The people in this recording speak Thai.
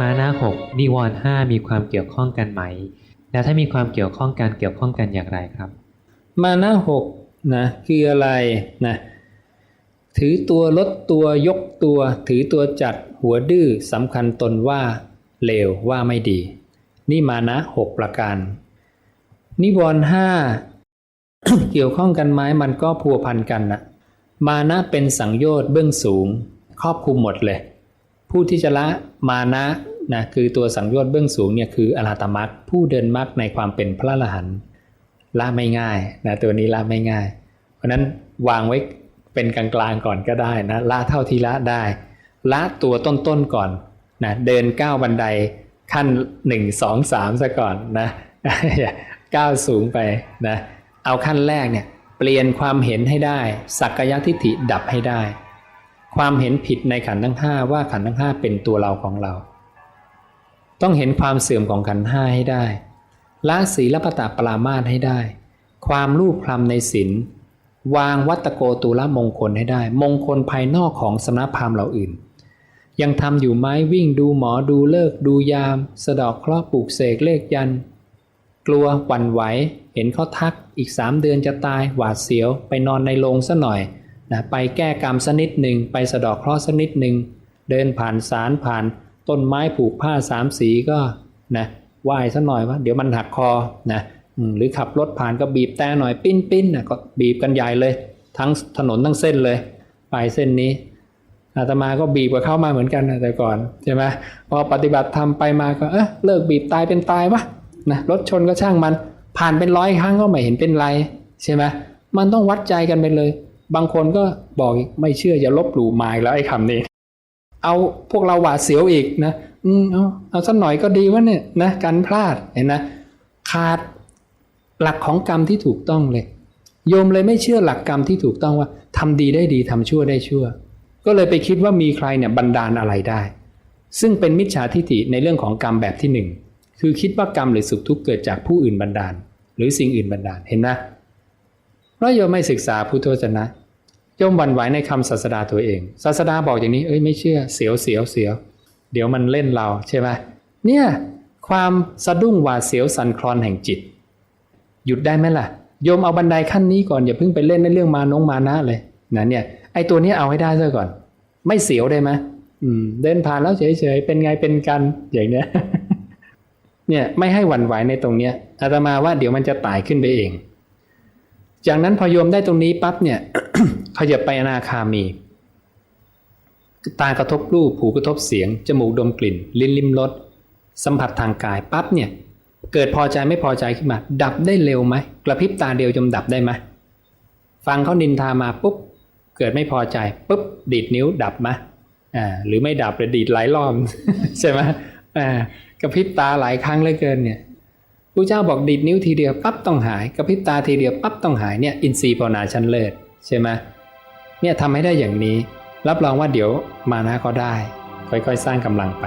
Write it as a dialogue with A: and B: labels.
A: มาหนะหกนิวรณ์ห้ามีความเกี่ยวข้องกันไหม แล้วถ้ามีความเกี่ยวข้องกันเกี่ยวข้องกันอย่างไรครับ
B: มาหนะหกนะคืออะไรนะถือตัวลดตัวยกตัว ถือตัวจัดหัวดื้อสำคัญตนว่าเลวว่าไม่ดี นี่มานะหกประการ นิวรณ์ห้าเกี่ยวข้องกันไหมมันก็พัวพันกันนะมานะเป็นสังโยชน์เบื้องสูง ครอบคลุมหมดเลย ผู้ที่จะละมานะ นะคือตัวสังโยชน์เบื้องสูงเนี่ยคืออรหัตมรรคผู้เดินมรรคในความเป็นพระอรหันต์ละไม่ง่ายนะตัวนี้ละไม่ง่าย เพราะนั้นวางไว้เป็นกลางๆก่อนก็ได้นะละเท่าที่ละได้ ละตัวต้นๆก่อนนะเดินก้าวบันไดขั้นหนึ่งสองสามซะก่อนนะก้าวสูงไปนะเอาขั้นแรกเนี่ยเปลี่ยนความเห็นให้ได้สักกายทิฏฐิดับให้ได้ ความเห็นผิดในขันธ์ทั้งห้าว่าขันธ์ทั้งห้าเป็นตัวเราของเรา ต้องเห็นความเสื่อมของขันห้าให้ได้ละศีลปตะปรามาสให้ได้ ความรูปคลำในศีลวางวัตโกตุละมงคลให้ได้ มงคลภายนอกของสำนักพราหมณ์เหล่าอื่น ยังทำอยู่ไหมวิ่งดูหมอดูเลิกดูยาม สะดอกเคราะห์ปลูกเสกเลขยัน กลัวหวั่นไหว เห็นเขาทักอีกสามเดือนจะตายหวาดเสียว ไปนอนในโรงซะหน่อยนะไปแก้กรรมสักนิดหนึ่งไปสะดอกเคราะห์สักนิดหนึ่งเดินผ่านสารผ่าน ต้นไม้ผูกผ้าสามสีก็นะไหว้ซะหน่อยว่าเดี๋ยวมันหักคอนะหรือขับรถผ่านก็บีบแต่หน่อยปิ้นปิ้นนะก็บีบกันใหญ่เลย ทั้งถนนทั้งเส้นเลย ไปเส้นนี้อาตมาก็บีบกับเข้ามาเหมือนกันนะแต่ก่อนใช่ไหมพอปฏิบัติทำไปมาก็เออเลิกบีบตายเป็นตายวะนะรถชนก็ช่างมัน ผ่านเป็นร้อยครั้งก็ไม่เห็นเป็นไรใช่ไหมมันต้องวัดใจกันไปเลย บางคนก็บอกไม่เชื่ออย่าลบหลู่มาแล้วไอ้คำนี้ เอาพวกเราหวาดเสียวอีกนะอืมเอาเอาสักหน่อยก็ดีวะเนี่ยนะการพลาดเห็นนะขาดหลักของกรรมที่ถูกต้องเลย โยมเลยไม่เชื่อหลักกรรมที่ถูกต้องว่าทำดีได้ดีทำชั่วได้ชั่ว ก็เลยไปคิดว่ามีใครเนี่ยบันดาลอะไรได้ ซึ่งเป็นมิจฉาทิฏฐิในเรื่องของกรรมแบบที่หนึ่งคือคิดว่ากรรมหรือสุขทุกข์เกิดจากผู้อื่นบันดาล หรือสิ่งอื่นบันดาลเห็นนะเพราะโยมไม่ศึกษาพุทธวจนะ โยมหวั่นไหวในคำศาสดาตัวเอง ศาสดาบอกอย่างนี้ เอ้ยไม่เชื่อเสียวเสียวเสียว เดี๋ยวมันเล่นเราใช่ไหมเนี่ยความสะดุ้งหวาดเสียวสันคลอนแห่งจิต หยุดได้ไหมล่ะ โยมเอาบันไดขั้นนี้ก่อนอย่าเพิ่งไปเล่นในเรื่องมานงมานะเลยนะเนี่ยไอตัวนี้เอาให้ได้ซะก่อน ไม่เสียวได้ไหมอืม เดินผ่านแล้วเฉยๆเป็นไงเป็นกันอย่างเนี้ยเนี่ยไม่ให้หวั่นไหวในตรงเนี้ยอาตมาว่าเดี๋ยวมันจะตายขึ้นไปเอง จากนั้นพอโยมได้ตรงนี้ปั๊บเนี่ย ขยับไปอนาคามี ตากระทบรูปหูกระทบเสียง จมูกดมกลิ่น ลิ้นลิ้มรสสัมผัสทางกายปั๊บเนี่ย เกิดพอใจไม่พอใจขึ้นมา ดับได้เร็วไหมกระพริบตาเดียวจมดับได้ไหมฟังเขานินทามาปุ๊บเกิดไม่พอใจปุ๊บดีดนิ้วดับไหมอ่าหรือไม่ดับเลยดีดหลายรอบใช่ไหมอ่ากระพริบตาหลายครั้งเหลือเกินเนี่ยพระเจ้าบอกดีดนิ้วทีเดียวปั๊บต้องหายกระพริบตาทีเดียวปั๊บต้องหายเนี่ยอินทรีย์ภาวนาชั้นเลิศ ใช่ไหมเนี่ยทำให้ได้อย่างนี้ รับรองว่าเดี๋ยวมานะก็ได้ ค่อยๆ สร้างกำลังไป